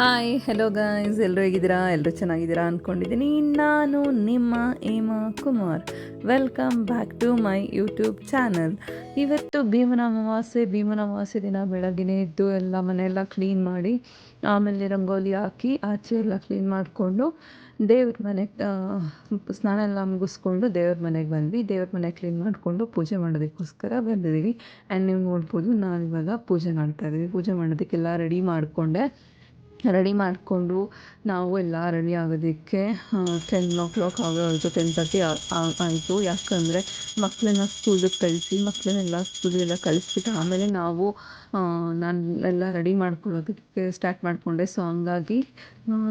Hi hello guys ಎಲ್ಲರೂ ಹೇಗಿದ್ದೀರಾ? ಎಲ್ಲರೂ ಚೆನ್ನಾಗಿದ್ದೀರಾ ಅಂದ್ಕೊಂಡಿದ್ದೀನಿ ನಾನು ನಿಮ್ಮ Hema Kumar. Welcome back to my YouTube channel ಇವತ್ತು ಭೀಮನ ಅಮಾವಾಸ್ಯೆ ಭೀಮನ ಅಮಾವಾಸ್ಯೆ ದಿನ ಬೆಳಗ್ಗೆನೆ ಎದ್ದು ಎಲ್ಲ ಮನೆಯೆಲ್ಲ ಕ್ಲೀನ್ ಮಾಡಿ, ಆಮೇಲೆ ರಂಗೋಲಿ ಹಾಕಿ, ಆಚೆ ಎಲ್ಲ ಕ್ಲೀನ್ ಮಾಡಿಕೊಂಡು ದೇವ್ರ ಮನೆಗೆ ಸ್ನಾನ ಎಲ್ಲ ಮುಗಿಸ್ಕೊಂಡು ದೇವ್ರ ಮನೆಗೆ ಬಂದ್ವಿ. ದೇವ್ರ ಮನೆ ಕ್ಲೀನ್ ಮಾಡಿಕೊಂಡು ಪೂಜೆ ಮಾಡೋದಕ್ಕೋಸ್ಕರ ಬಂದಿದ್ದೀವಿ. ಆ್ಯಂಡ್ ನೀವು ನೋಡ್ಬೋದು ನಾನು ಇವಾಗ ಪೂಜೆ ಮಾಡ್ತಾ ಇದ್ದೀವಿ. ಪೂಜೆ ಮಾಡೋದಕ್ಕೆಲ್ಲ ರೆಡಿ ಮಾಡಿಕೊಂಡೆ. ರೆಡಿ ಮಾಡಿಕೊಂಡು ನಾವು ಎಲ್ಲ ರೆಡಿ ಆಗೋದಕ್ಕೆ ಟೆನ್ ಓ ಕ್ಲಾಕ್ ಆಗೋಯಿತು ಟೆನ್ ತರ್ಟಿ ಆಯಿತು. ಯಾಕಂದರೆ ಮಕ್ಕಳನ್ನ ಸ್ಕೂಲಿಗೆ ಕಳಿಸಿ ಮಕ್ಕಳನ್ನೆಲ್ಲ ಸ್ಕೂಲಿಗೆಲ್ಲ ಕಳಿಸ್ಬಿಟ್ಟು ಆಮೇಲೆ ನಾವು ನಾನು ಎಲ್ಲ ರೆಡಿ ಮಾಡ್ಕೊಳ್ಳೋದಕ್ಕೆ ಸ್ಟಾರ್ಟ್ ಮಾಡಿಕೊಂಡೆ. ಸೊ ಹಂಗಾಗಿ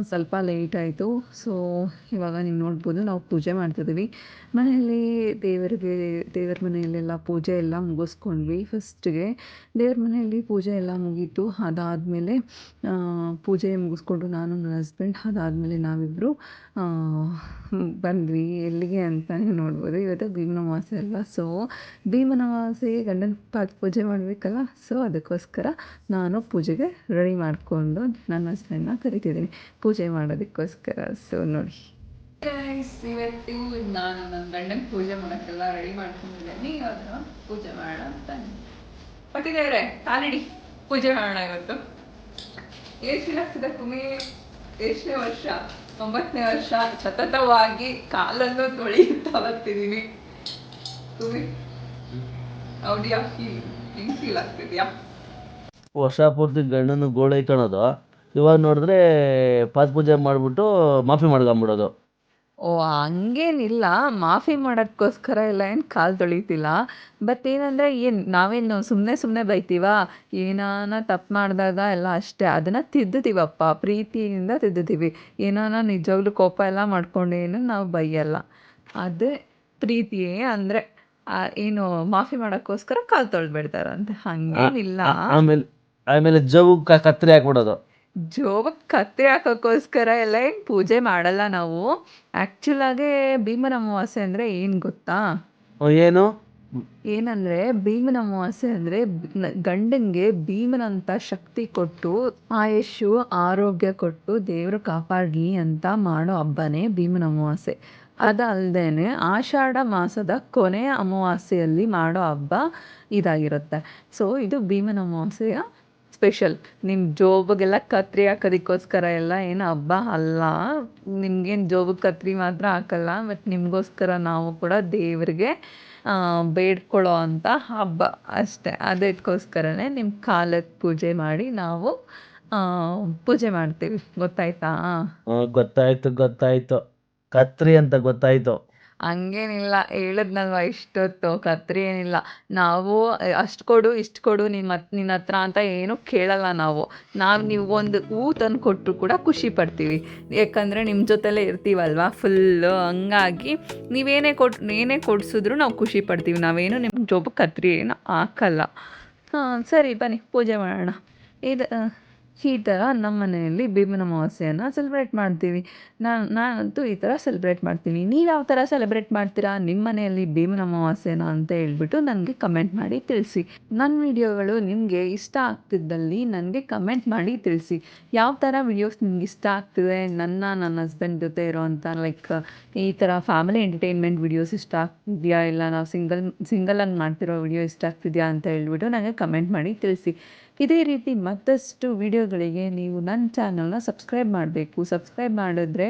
ಸ್ವಲ್ಪ ಲೇಟ್ ಆಯಿತು. ಸೊ ಇವಾಗ ನೀವು ನೋಡ್ಬೋದು, ನಾವು ಪೂಜೆ ಮಾಡ್ತಿದ್ದೀವಿ ಮನೆಯಲ್ಲಿ ದೇವರಿಗೆ, ದೇವರ ಮನೆಯಲ್ಲೆಲ್ಲ ಪೂಜೆ ಎಲ್ಲ ಮುಗಿಸ್ಕೊಂಡ್ವಿ. ಫಸ್ಟಿಗೆ ದೇವ್ರ ಮನೆಯಲ್ಲಿ ಪೂಜೆ ಎಲ್ಲ ಮುಗೀತು. ಅದಾದಮೇಲೆ ಪೂಜೆ ಮುಗಿಸ್ಕೊಂಡು ನಾನು ನನ್ನ ಹಸ್ಬೆಂಡ್ ಅದಾದ್ಮೇಲೆ ನಾವಿಬ್ಬರು ಬಂದ್ವಿ. ಎಲ್ಲಿಗೆ ಅಂತಲೇ ನೋಡ್ಬೋದು. ಇವತ್ತು ಭೀಮನವಾಸ ಅಲ್ವಾ? ಸೊ ಭೀಮನವಾಸೆಗೆ ಗಂಡನ ಪಾದ ಪೂಜೆ ಮಾಡಬೇಕಲ್ಲ? ಸೊ ಅದಕ್ಕೋಸ್ಕರ ನಾನು ಪೂಜೆಗೆ ರೆಡಿ ಮಾಡಿಕೊಂಡು ನನ್ನ ಹಸ್ಬೆಂಡ್ನ ಕರಿತಿದ್ದೀನಿ. ಪೂಜೆ ಮಾಡೋದಕ್ಕೋಸ್ಕರ. ಸೊ ನೋಡಿ. ಇವತ್ತು ನಾನು ನನ್ನ ಗಂಡನ ಪೂಜೆ ಮಾಡೋಕ್ಕೆಲ್ಲ ರೆಡಿ ಮಾಡ್ಕೊಂಡಿದ್ದೀನಿ. ಇವಾಗ ಪೂಜೆ ಮಾಡೋಣ ಅಂತ ಪಟ್ಟಿದೇವ್ರೆ ಕಾಲಿಡಿ. ಪೂಜೆ ಮಾಡೋಣ ಇವತ್ತು. ದಿನ ಆಗ್ತದೆ ಕುಮಿ ಎಷ್ಟನೇ ವರ್ಷ, ಒಂಬತ್ತನೇ ವರ್ಷ ಸತತವಾಗಿ ಕಾಲನ್ನು ತೊಳೆಯುತ್ತಾ ಬರ್ತಿದ್ದೀನಿ ಕುಮಿ ಹೌದಿಯಾ ಫೀಲ್ ಫೀಲ್ ಆಗ್ತಿದ್ಯಾ? ವರ್ಷ ಪೂರ್ತಿ ಗಂಡನ ಗೋಳೈಕೊಳ್ಳೋದು ಇವಾಗ ನೋಡಿದ್ರೆ ಪಾದ ಪೂಜೆ ಮಾಡಿಬಿಟ್ಟು ಮಾಫಿ ಮಾಡ್ಕೊಂಬಿಡೋದು. ಓ ಹಂಗೇನಿಲ್ಲ. ಮಾಫಿ ಮಾಡೋದಕ್ಕೋಸ್ಕರ ಎಲ್ಲ ಏನು ಕಾಲು ತೊಳಿತಿಲ್ಲ. ಬಟ್ ಏನಂದರೆ ಏನು ನಾವೇನು ಸುಮ್ಮನೆ ಸುಮ್ಮನೆ ಬೈತೀವಾ? ಏನಾನ ತಪ್ಪು ಮಾಡಿದಾಗ ಎಲ್ಲ ಅಷ್ಟೇ. ಅದನ್ನು ತಿದ್ದುತ್ತೀವಪ್ಪ. ಪ್ರೀತಿಯಿಂದ ತಿದ್ದುತ್ತೀವಿ. ಏನಾನ ನಿಜವಾಗ್ಲೂ ಕೋಪ ಎಲ್ಲ ಮಾಡ್ಕೊಂಡೇನು ನಾವು ಬೈಯಲ್ಲ. ಅದೇ ಪ್ರೀತಿಯೇ ಅಂದರೆ ಏನು ಮಾಫಿ ಮಾಡೋಕ್ಕೋಸ್ಕರ ಕಾಲು ಅಂತ ಹಾಗೇನಿಲ್ಲ. ಆಮೇಲೆ ಆಮೇಲೆ ಜವು ಕ ಕತ್ತರಿ ಹಾಕ್ಬಿಡೋದು ಜೋಬಕ್ಕೆ ಕತ್ರಿ ಹಾಕೋಕ್ಕೋಸ್ಕರ ಎಲ್ಲ ಏನು ಪೂಜೆ ಮಾಡಲ್ಲ ನಾವು. ಆ್ಯಕ್ಚುಲಾಗೆ ಭೀಮನ ಅಮಾವಾಸ್ಯೆ ಅಂದರೆ ಏನು ಗೊತ್ತಾ? ಏನು? ಏನಂದರೆ ಭೀಮನ ಅಮಾವಾಸ್ಯೆ ಅಂದ್ರೆ ಗಂಡನಿಗೆ ಭೀಮನಂತ ಶಕ್ತಿ ಕೊಟ್ಟು ಆಯುಷು ಆರೋಗ್ಯ ಕೊಟ್ಟು ದೇವರು ಕಾಪಾಡ್ಲಿ ಅಂತ ಮಾಡೋ ಹಬ್ಬನೇ ಭೀಮನ ಅಮಾವಾಸ್ಯೆ. ಅದಲ್ದೇನೆ ಆಷಾಢ ಮಾಸದ ಕೊನೆಯ ಅಮಾವಾಸ್ಯೆಯಲ್ಲಿ ಮಾಡೋ ಹಬ್ಬ ಇದಾಗಿರುತ್ತೆ. ಸೊ ಇದು ಭೀಮನ ಅಮಾವಾಸ್ಯೆಯ ಸ್ಪೆಷಲ್. ನಿಮ್ಮ ಜೋಬಿಗೆಲ್ಲ ಕತ್ರಿ ಹಾಕೋದಕ್ಕೋಸ್ಕರ ಎಲ್ಲ ಏನು ಹಬ್ಬ ಅಲ್ಲ. ನಿಮ್ಗೇನು ಜೋಬಿಗೆ ಕತ್ರಿ ಮಾತ್ರ ಹಾಕಲ್ಲ. ಬಟ್ ನಿಮಗೋಸ್ಕರ ನಾವು ಕೂಡ ದೇವರಿಗೆ ಬೇಡ್ಕೊಳ್ಳೋ ಅಂಥ ಹಬ್ಬ ಅಷ್ಟೇ. ಅದಕ್ಕೋಸ್ಕರನೇ ನಿಮ್ಮ ಕಾಲಕ್ಕೆ ಪೂಜೆ ಮಾಡಿ ನಾವು ಪೂಜೆ ಮಾಡ್ತೀವಿ. ಗೊತ್ತಾಯಿತು? ಗೊತ್ತಾಯ್ತು ಗೊತ್ತಾಯ್ತು. ಕತ್ರಿ ಅಂತ ಗೊತ್ತಾಯ್ತು. ಹಂಗೇನಿಲ್ಲ. ಹೇಳಿದ್ನಲ್ವ ಇಷ್ಟೊತ್ತು. ಕತ್ರಿ ಏನಿಲ್ಲ ನಾವು, ಅಷ್ಟು ಕೊಡು, ಇಷ್ಟು ಕೊಡು ನಿಮ್ಮ ಹತ್ ನಿನ್ನ ಹತ್ರ ಅಂತ ಏನೂ ಕೇಳಲ್ಲ ನಾವು. ನಾವು ನೀವು ಒಂದು ಹೂ ತಂದು ಕೊಟ್ಟರು ಕೂಡ ಖುಷಿ ಪಡ್ತೀವಿ. ಯಾಕಂದರೆ ನಿಮ್ಮ ಜೊತೆಲೇ ಇರ್ತೀವಲ್ವ? ಫುಲ್ಲು ಹಂಗಾಗಿ ನೀವೇನೇ ಕೊಟ್, ಏನೇ ಕೊಡಿಸಿದ್ರು ನಾವು ಖುಷಿ ಪಡ್ತೀವಿ. ನಾವೇನು ನಿಮ್ಮ ಜೋಬು ಕತ್ರಿ ಏನು ಹಾಕಲ್ಲ. ಹಾಂ, ಸರಿ ಬನ್ನಿ. ಪೂಜೆ ಮಾಡೋಣ. ಇದು ಈ ಥರ ನಮ್ಮ ಮನೆಯಲ್ಲಿ ಭೀಮನ ಅಮಾವಾಸ್ಯೆಯನ್ನು ಸೆಲೆಬ್ರೇಟ್ ಮಾಡ್ತೀವಿ. ನಾನು, ನಾನಂತೂ ಈ ಥರ ಸೆಲೆಬ್ರೇಟ್ ಮಾಡ್ತೀನಿ. ನೀವು ಯಾವ ಥರ ಸೆಲೆಬ್ರೇಟ್ ಮಾಡ್ತೀರಾ? ನಿಮ್ಮ ಮನೆಯಲ್ಲಿ ಭೀಮನ ಅಮಾವಾಸ್ಯೆನ ಅಂತ ಹೇಳ್ಬಿಟ್ಟು ನನಗೆ ಕಮೆಂಟ್ ಮಾಡಿ ತಿಳಿಸಿ. ನನ್ನ ವಿಡಿಯೋಗಳು ನಿಮಗೆ ಇಷ್ಟ ಆಗ್ತಿದ್ದಲ್ಲಿ ನನಗೆ ಕಮೆಂಟ್ ಮಾಡಿ ತಿಳಿಸಿ. ಯಾವ ಥರ ವಿಡಿಯೋಸ್ ನಿಮ್ಗೆ ಇಷ್ಟ ಆಗ್ತಿದೆ? ನನ್ನ ನನ್ನ ಹಸ್ಬೆಂಡ್ ಜೊತೆ ಇರೋವಂಥ ಲೈಕ್ ಈ ಥರ ಫ್ಯಾಮಿಲಿ ಎಂಟರ್ಟೈನ್ಮೆಂಟ್ ವಿಡಿಯೋಸ್ ಇಷ್ಟ ಆಗ್ತಿದೆಯಾ? ಇಲ್ಲ, ನಾವು ಸಿಂಗಲ್ ಸಿಂಗಲಾಗಿ ಮಾಡ್ತಿರೋ ವಿಡಿಯೋ ಇಷ್ಟ ಆಗ್ತಿದೆಯಾ ಅಂತ ಹೇಳ್ಬಿಟ್ಟು ನನಗೆ ಕಮೆಂಟ್ ಮಾಡಿ ತಿಳಿಸಿ. ಇದೇ ರೀತಿ ಮತ್ತಷ್ಟು ವಿಡಿಯೋಗಳಿಗೆ ನೀವು ನನ್ನ ಚಾನಲ್ನ ಸಬ್ಸ್ಕ್ರೈಬ್ ಮಾಡಬೇಕು. ಸಬ್ಸ್ಕ್ರೈಬ್ ಮಾಡಿದ್ರೆ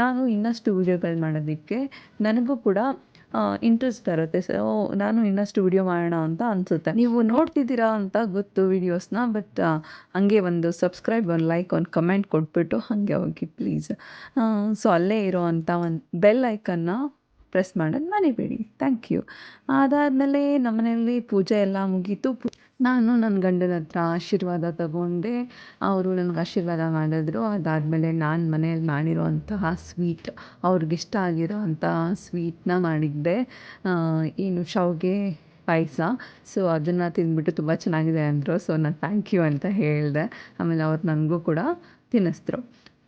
ನಾನು ಇನ್ನಷ್ಟು ವಿಡಿಯೋಗಳು ಮಾಡೋದಕ್ಕೆ ನನಗೂ ಕೂಡ ಇಂಟ್ರೆಸ್ಟ್ ಬರುತ್ತೆ. ಸೊ ನಾನು ಇನ್ನಷ್ಟು ವಿಡಿಯೋ ಮಾಡೋಣ ಅಂತ ಅನಿಸುತ್ತೆ. ನೀವು ನೋಡ್ತಿದ್ದೀರಾ ಅಂತ ಗೊತ್ತು ವಿಡಿಯೋಸ್ನ, ಬಟ್ ಹಂಗೆ ಒಂದು ಸಬ್ಸ್ಕ್ರೈಬ್, ಒಂದು ಲೈಕ್, ಒಂದು ಕಮೆಂಟ್ ಕೊಟ್ಬಿಟ್ಟು ಹಾಗೆ ಹೋಗಿ ಪ್ಲೀಸ್ ಸೊ ಅಲ್ಲೇ ಇರೋ ಅಂಥ ಒಂದು ಬೆಲ್ ಐಕನ್ನ ಪ್ರೆಸ್ ಮಾಡೋದು ಮರಿಬೇಡಿ. ಥ್ಯಾಂಕ್ ಯು ಅದಾದಮೇಲೆ ನಮ್ಮನೆಯಲ್ಲಿ ಪೂಜೆ ಎಲ್ಲ ಮುಗೀತು. ನಾನು ನನ್ನ ಗಂಡನ ಹತ್ರ ಆಶೀರ್ವಾದ ತಗೊಂಡೆ. ಅವರು ನನಗೆ ಆಶೀರ್ವಾದ ಮಾಡಿದ್ರು. ಅದಾದಮೇಲೆ ನಾನು ಮನೇಲಿ ಮಾಡಿರೋಂತಹ ಸ್ವೀಟ್ ಅವ್ರಿಗಿಷ್ಟ ಆಗಿರೋಂಥ ಸ್ವೀಟ್ನ ಮಾಡಿದ್ದೆ. ಏನು, ಶಾವಿಗೆ ಪಾಯಸ. ಸೊ ಅದನ್ನು ತಿಂದ್ಬಿಟ್ಟು ತುಂಬ ಚೆನ್ನಾಗಿದೆ ಅಂದರು. ಸೊ ನಾನು ಥ್ಯಾಂಕ್ ಯು ಅಂತ ಹೇಳಿದೆ. ಆಮೇಲೆ ಅವ್ರು ನನಗೂ ಕೂಡ ತಿನ್ನಿಸಿದ್ರು.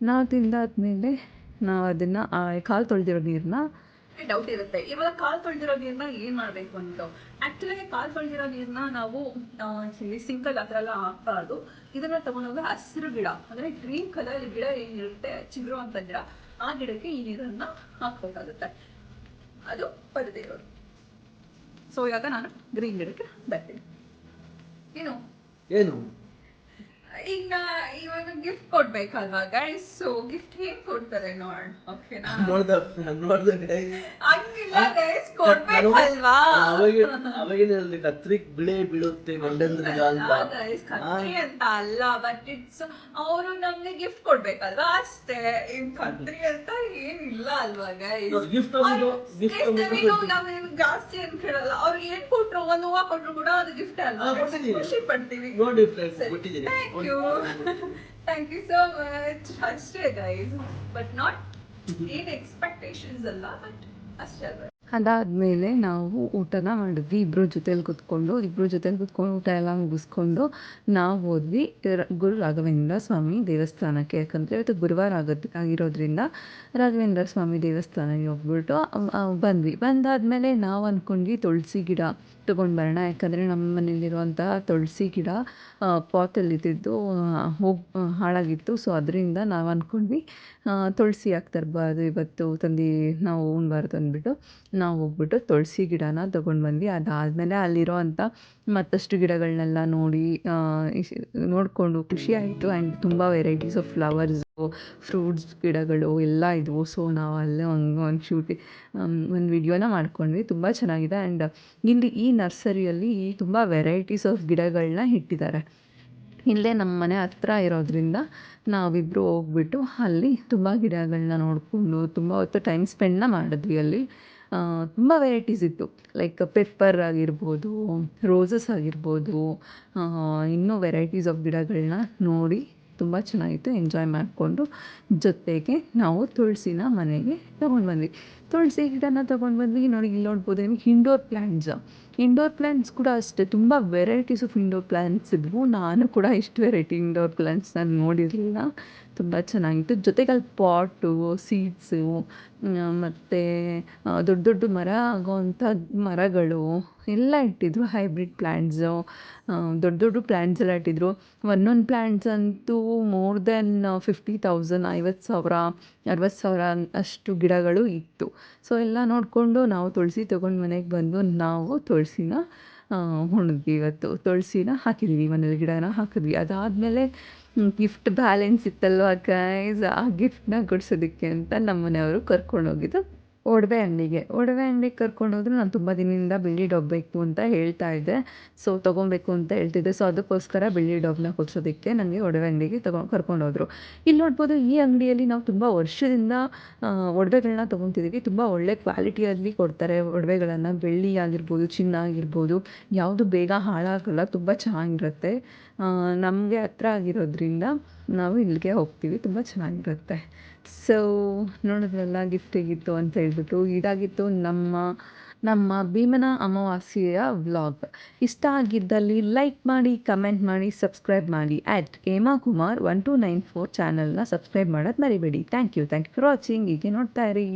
ನಾವು ತಿಂದಾದ್ಮೇಲೆ ನಾವು ಅದನ್ನು ಕಾಲು ತೊಳೆದಿರೋ ನೀರನ್ನ ಡೌಟ್ ಇರುತ್ತೆ. ಇವಾಗ ಕಾಲ್ ತೊಳೆದಿರೋ ನೀರನ್ನ ಏನ್ ಮಾಡ್ಬೇಕು ಅಂತ. ಆಕ್ಚುಲಿ ಕಾಲ್ ತೊಳೆದಿರೋ ನೀರನ್ನ ನಾವು ಸಿಂಕ್ ಆ ಥರ ಎಲ್ಲ ಹಾಕ್ಬಾರ್ದು. ಇದನ್ನ ತಗೊಂಡೋಗಿ ಹಸಿರು ಗಿಡ, ಅಂದ್ರೆ ಗ್ರೀನ್ ಕಲರ್ ಗಿಡ ಏನಿರುತ್ತೆ, ಚಿಗುರು ಅಂತ ಗಿಡ ಆ ಗಿಡಕ್ಕೆ ಈ ನೀರನ್ನ ಹಾಕ್ಬೇಕಾಗುತ್ತೆ. ಅದು ಪರದೇ ಇರೋದು ಸೊ ಇವಾಗ ನಾನು ಗ್ರೀನ್ ಗಿಡಕ್ಕೆ ಬರ್ತೀನಿ. ಏನು? ಏನು? ಈಗ ಇವಾಗ ಗಿಫ್ಟ್ ಕೊಡ್ಬೇಕಲ್ವಾ ಗೈಸ್ ಸೊ ಗಿಫ್ಟ್ ಹೇಗ್ ಕೊಡ್ತಾರೆ ನೋಡ್ ಓಕೆನಾ ನೋಡ್ದೆ ನೋಡ್ದೆ ಹಂಗಿಲ್ಲ ಗೈಸ್ ಕೊಡ್ಬೇಕಲ್ವಾ? ಅವಾಗ ಅವಾಗಿನ ಹೇಳಿದೆ ಕತ್ರಿಕ್ ಬಿಳೆ ಬೀಳುತ್ತೆ ಗಂಡಂದ್ರಿಗ ಅಂತ. ಗೈಸ್ ಕತ್ರಿ ಅಂತ ಅಲ್ಲ ಬಟ್ ಇಟ್ಸ್ ಅವರು ನಮ್ಗೆ ಗಿಫ್ಟ್ ಕೊಡ್ಬೇಕಲ್ವಾ? ಅಷ್ಟೇ. ಇನ್ ಕತ್ರಿ ಅಂತ ಏನಿಲ್ಲ ಅಲ್ವಾ ಗೈಸ್ ಗಿಫ್ಟ್ ಗಿಫ್ಟ್ ನಾವೇನು ಜಾಸ್ತಿ ಏನ್ ಕೇಳಲ್ಲ. ಅವ್ರು ಏನ್ ಕೊಟ್ರು ಒಂದು ಹೂವ ಕೊಟ್ರು ಕೂಡ ಅದು ಗಿಫ್ಟ್ ಅಲ್ವಾ. ಖುಷಿ ಪಡ್ತೀವಿ. ನೋಡಿ ಫ್ರೆಂಡ್ಸ್ ಬಿಟ್ಟಿದ್ದೀನಿ thank you thank you so much ಅಷ್ಟೇ ಗೈಸ್ ಬಟ್ ನಾಟ್ ಏನ್ ಎಕ್ಸ್ಪೆಕ್ಟೇಷನ್ಸ್ ಅಲ್ಲ ಬಟ್ ಅಷ್ಟೇ ಅದಾದಮೇಲೆ ನಾವು ಊಟನ ಮಾಡಿದ್ವಿ. ಇಬ್ಬರು ಜೊತೆಲಿ ಕೂತ್ಕೊಂಡು ಇಬ್ಬರು ಜೊತೆಲಿ ಕೂತ್ಕೊಂಡು ಊಟ ಎಲ್ಲ ಮುಗಿಸ್ಕೊಂಡು ನಾವು ಹೋದ್ವಿ. ಗುರು ರಾಘವೇಂದ್ರ ಸ್ವಾಮಿ ದೇವಸ್ಥಾನಕ್ಕೆ. ಯಾಕಂದರೆ ಇವತ್ತು ಗುರುವಾರ ಆಗೋದ್ ಆಗಿರೋದ್ರಿಂದ ರಾಘವೇಂದ್ರ ಸ್ವಾಮಿ ದೇವಸ್ಥಾನಕ್ಕೆ ಹೋಗ್ಬಿಟ್ಟು ಬಂದ್ವಿ. ಬಂದಾದಮೇಲೆ ನಾವು ಅಂದ್ಕೊಂಡ್ವಿ ತುಳಸಿ ಗಿಡ. ತೊಗೊಂಡು ಬರೋಣ. ಯಾಕಂದರೆ ನಮ್ಮ ಮನೇಲಿರುವಂತಹ ತುಳಸಿ ಗಿಡ ಪಾಟಲ್ಲಿ ಇದ್ದಿದ್ದು ಹೋಗಿ ಹಾಳಾಗಿತ್ತು. ಸೊ ಅದರಿಂದ ನಾವು ಅಂದ್ಕೊಂಡ್ವಿ ತುಳಸಿ ಯಾಕೆ ತರಬಾರ್ದು ಇವತ್ತು ತಂದು, ನಾವು ಉಣ್ಬಾರ್ದು ಅಂದ್ಬಿಟ್ಟು ನಾವು ಹೋಗ್ಬಿಟ್ಟು ತುಳಸಿ ಗಿಡನ ತೊಗೊಂಡು ಬಂದ್ವಿ. ಅದಾದಮೇಲೆ ಅಲ್ಲಿರೋ ಅಂಥ ಮತ್ತಷ್ಟು ಗಿಡಗಳನ್ನೆಲ್ಲ ನೋಡಿ ನೋಡಿಕೊಂಡು ಖುಷಿ ಆಯಿತು ಆ್ಯಂಡ್ ತುಂಬ ವೆರೈಟೀಸ್ ಆಫ್ ಫ್ಲವರ್ಸು ಫ್ರೂಟ್ಸ್ ಗಿಡಗಳು ಎಲ್ಲ ಇದ್ವು. ಸೊ ನಾವು ಅಲ್ಲೇ ಒಂದು ಒಂದು ಶೂಟಿ ಒಂದು ವಿಡಿಯೋನ ಮಾಡ್ಕೊಂಡ್ವಿ. ತುಂಬ ಚೆನ್ನಾಗಿದೆ. ಆ್ಯಂಡ್ ಇಲ್ಲಿ ಈ ನರ್ಸರಿಯಲ್ಲಿ ತುಂಬ ವೆರೈಟೀಸ್ ಆಫ್ ಗಿಡಗಳನ್ನ ಇಟ್ಟಿದ್ದಾರೆ. ಇಲ್ಲೇ ನಮ್ಮ ಮನೆ ಹತ್ರ ಇರೋದ್ರಿಂದ ನಾವಿಬ್ಬರು ಹೋಗ್ಬಿಟ್ಟು ಅಲ್ಲಿ ತುಂಬ ಗಿಡಗಳನ್ನ ನೋಡಿಕೊಂಡು, ತುಂಬ ಹೊತ್ತು ಟೈಮ್ ಸ್ಪೆಂಡ್ನ ಮಾಡಿದ್ವಿ ಅಲ್ಲಿ. ತುಂಬ ವೆರೈಟೀಸ್ ಇತ್ತು. ಲೈಕ್ ಪೆಪ್ಪರ್ ಆಗಿರ್ಬೋದು ರೋಸಸ್ ಆಗಿರ್ಬೋದು ಇನ್ನೂ ವೆರೈಟೀಸ್ ಆಫ್ ಗಿಡಗಳನ್ನ ನೋಡಿ ತುಂಬ ಚೆನ್ನಾಗಿತ್ತು. ಎಂಜಾಯ್ ಮಾಡಿಕೊಂಡು ಜೊತೆಗೆ ನಾವು ತುಳಸಿನ ಮನೆಗೆ ತೊಗೊಂಡು ಬಂದ್ವಿ. ತುಳಸಿ ಗಿಡನ ತೊಗೊಂಡು ಬಂದ್ವಿ ನೋಡಿ ಇಲ್ಲಿ ನೋಡ್ಬೋದು, ನಿಮಗೆ ಇಂಡೋರ್ ಪ್ಲ್ಯಾಂಟ್ಸ್ ಇಂಡೋರ್ ಪ್ಲ್ಯಾಂಟ್ಸ್ ಕೂಡ ಅಷ್ಟೇ, ತುಂಬ ವೆರೈಟೀಸ್ ಆಫ್ ಇಂಡೋರ್ ಪ್ಲ್ಯಾಂಟ್ಸ್ ಇದ್ವು. ನಾನು ಕೂಡ ಇಷ್ಟು ವೆರೈಟಿ ಇಂಡೋರ್ ಪ್ಲ್ಯಾಂಟ್ಸ್ ನಾನು ನೋಡಿರಲಿಲ್ಲ. ತುಂಬ ಚೆನ್ನಾಗಿತ್ತು. ಜೊತೆಗೆ ಅಲ್ಲಿ ಪಾಟು ಸೀಡ್ಸು ಮತ್ತು ದೊಡ್ಡ ದೊಡ್ಡ ಮರ ಆಗೋವಂಥ ಮರಗಳು ಎಲ್ಲ ಇಟ್ಟಿದ್ರು ಹೈಬ್ರಿಡ್ ಪ್ಲ್ಯಾಂಟ್ಸು ದೊಡ್ಡ ದೊಡ್ಡ ಪ್ಲ್ಯಾಂಟ್ಸ್ ಎಲ್ಲ ಇಟ್ಟಿದ್ರು. ಒಂದೊಂದು ಪ್ಲ್ಯಾಂಟ್ಸ್ ಅಂತೂ ಮೋರ್ ದೆನ್ ಫಿಫ್ಟಿ ತೌಸಂಡ್ ಐವತ್ತು ಸಾವಿರ, ಅರವತ್ತು ಸಾವಿರ ಅಷ್ಟು ಗಿಡಗಳು ಇತ್ತು. ಸೊ ಎಲ್ಲ ನೋಡಿಕೊಂಡು ನಾವು ತುಳಸಿ ತೊಗೊಂಡು ಮನೆಗೆ ಬಂದು ನಾವು ತುಳಸಿನ ಹುಣಿದ್ವಿ ಇವತ್ತು ತುಳಸಿನ ಹಾಕಿದ್ವಿ. ಮನೇಲಿ ಗಿಡನ ಹಾಕಿದ್ವಿ. ಅದಾದಮೇಲೆ ಗಿಫ್ಟ್ ಬ್ಯಾಲೆನ್ಸ್ ಇತ್ತಲ್ವ ಗೈಸ್ ಆ ಗಿಫ್ಟ್ನ ಕೊಡ್ಸೋದಕ್ಕೆ ಅಂತ ನಮ್ಮ ಮನೆಯವರು ಕರ್ಕೊಂಡೋಗಿದ್ದು ಒಡವೆ ಅಂಗಡಿಗೆ ಒಡವೆ ಅಂಗಡಿಗೆ ಕರ್ಕೊಂಡೋದ್ರು ನಾನು ತುಂಬ ದಿನದಿಂದ ಬಿಳಿ ಡಬ್ಬ ಬೇಕು ಅಂತ ಹೇಳ್ತಾ ಇದ್ದೆ. ಸೊ ತೊಗೊಬೇಕು ಅಂತ ಹೇಳ್ತಿದ್ದೆ. ಸೊ ಅದಕ್ಕೋಸ್ಕರ ಬೆಳ್ಳಿ ಡಬ್ನ ಕೊಡ್ಸೋದಕ್ಕೆ ನನಗೆ ಒಡವೆ ಅಂಗಡಿಗೆ ತಗೊಂಡು ಕರ್ಕೊಂಡೋದ್ರು ಇಲ್ಲಿ ನೋಡ್ಬೋದು ಈ ಅಂಗಡಿಯಲ್ಲಿ ನಾವು ತುಂಬ ವರ್ಷದಿಂದ ಒಡವೆಗಳನ್ನ ತೊಗೊತಿದ್ದೀವಿ ತುಂಬ ಒಳ್ಳೆ ಕ್ವಾಲಿಟಿಯಲ್ಲಿ ಕೊಡ್ತಾರೆ ಒಡವೆಗಳನ್ನು. ಬೆಳ್ಳಿ ಆಗಿರ್ಬೋದು, ಚಿನ್ನ ಆಗಿರ್ಬೋದು, ಯಾವುದು ಬೇಗ ಹಾಳಾಗಲ್ಲ, ತುಂಬ ಚೆನ್ನಾಗಿರುತ್ತೆ. ನಮಗೆ ಹತ್ರ ಆಗಿರೋದ್ರಿಂದ ನಾವು ಇಲ್ಲಿಗೆ ಹೋಗ್ತೀವಿ. ತುಂಬ ಚೆನ್ನಾಗಿರುತ್ತೆ. ಸೊ ನೋಡಿದ್ರಲ್ಲ ಗಿಫ್ಟ್ ಹೇಗಿತ್ತು ಅಂತ ಹೇಳ್ಬಿಟ್ಟು, ಇದಾಗಿತ್ತು ನಮ್ಮ ನಮ್ಮ ಭೀಮನ ಅಮಾವಾಸ್ಯೆಯ ವ್ಲಾಗ್ ಇಷ್ಟ ಆಗಿದ್ದಲ್ಲಿ ಲೈಕ್ ಮಾಡಿ ಕಮೆಂಟ್ ಮಾಡಿ ಸಬ್ಸ್ಕ್ರೈಬ್ ಮಾಡಿ. At Hema Kumar one two nine four ಚಾನಲ್ನ ಸಬ್ಸ್ಕ್ರೈಬ್ ಮಾಡೋದು ಮರಿಬೇಡಿ. Thank you thank you for watching ಹೀಗೆ ನೋಡ್ತಾ ಇರಿ.